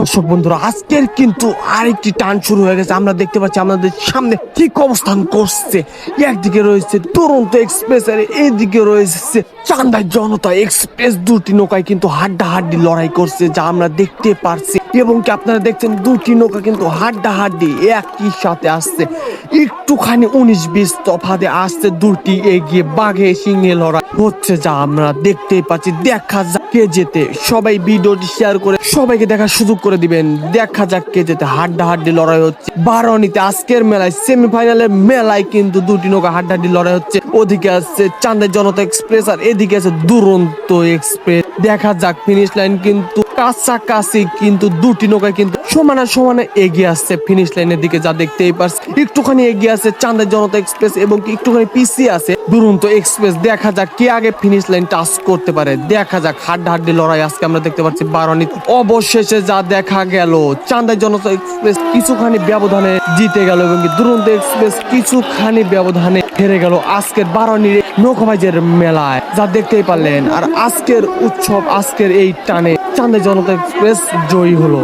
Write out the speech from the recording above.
দর্শক বন্ধুরা, আজকের কিন্তু আরেকটি টান শুরু হয়ে গেছে। আমরা দেখতে পাচ্ছি আমাদের সামনে ঠিক অবস্থান করছে। একদিকে রয়েছে এক্সপ্রেস আর রয়েছে জনতা এক্সপ্রেস। দুটি নৌকায় কিন্তু হাড্ডা হাড্ডি লড়াই করছে, যা আমরা দেখতে পারছি। এবং কি আপনারা দেখছেন, দুটি নৌকা কিন্তু হাড্ডা হাড্ডি একই সাথে আসছে। একটুখানি উনিশ বিশ তফাতে আসছে, দুটি এগিয়ে বাঘে সিংহে লড়াই। হচ্ছে যা আমরা দেখতেই পাচ্ছি। দেখা যাক কে যেতে সবাই ভিডিওটি শেয়ার করে সবাইকে দেখার সুযোগ করে দিবেন। দেখা যাক কে যেতে হাড্ডা হাড্ডি লড়াই হচ্ছে। বারোনিতে আজকের মেলায়, সেমিফাইনালের মেলায় কিন্তু দুটি নৌকা হাড্ডাহাড্ডি লড়াই হচ্ছে। ওদিকে আছে চান্দের জনতা এক্সপ্রেস আর এদিকে আছে দুরন্ত এক্সপ্রেস। দেখা যাক ফিনিশ লাইন কিন্তু কাছাকাছি কিন্তু দুটি নৌকায় কিন্তু সমানে সমানে এগিয়ে আসছে ফিনিশ লাইনের দিকে, যা দেখতেই পারছি একটুখানি এগিয়ে আছে চান্দের জনতা এক্সপ্রেস এবং একটুখানি পিছিয়ে আছে। দুরন্ত এক্সপ্রেস দেখা যাক কে আগে ফিনিশ লাইন টাচ করতে পারে। দেখা যাক, হাড্ডা হাড্ডি লড়াই আজকে আমরা দেখতে পাচ্ছি বারোনি অবশেষে যা দেখা গেল চান্দের জনতা এক্সপ্রেস কিছুখানি ব্যবধানে জিতে গেল এবং দুরন্ত এক্সপ্রেস কিছুখানি ব্যবধানে হেরে গেল আজকের বারোনির নৌকাবাজের মেলায়। যা দেখতেই পারলেন, আর আজকের উৎসব, আজকের এই টানে চান্দের জনতা এক্সপ্রেস জয়ী হলো।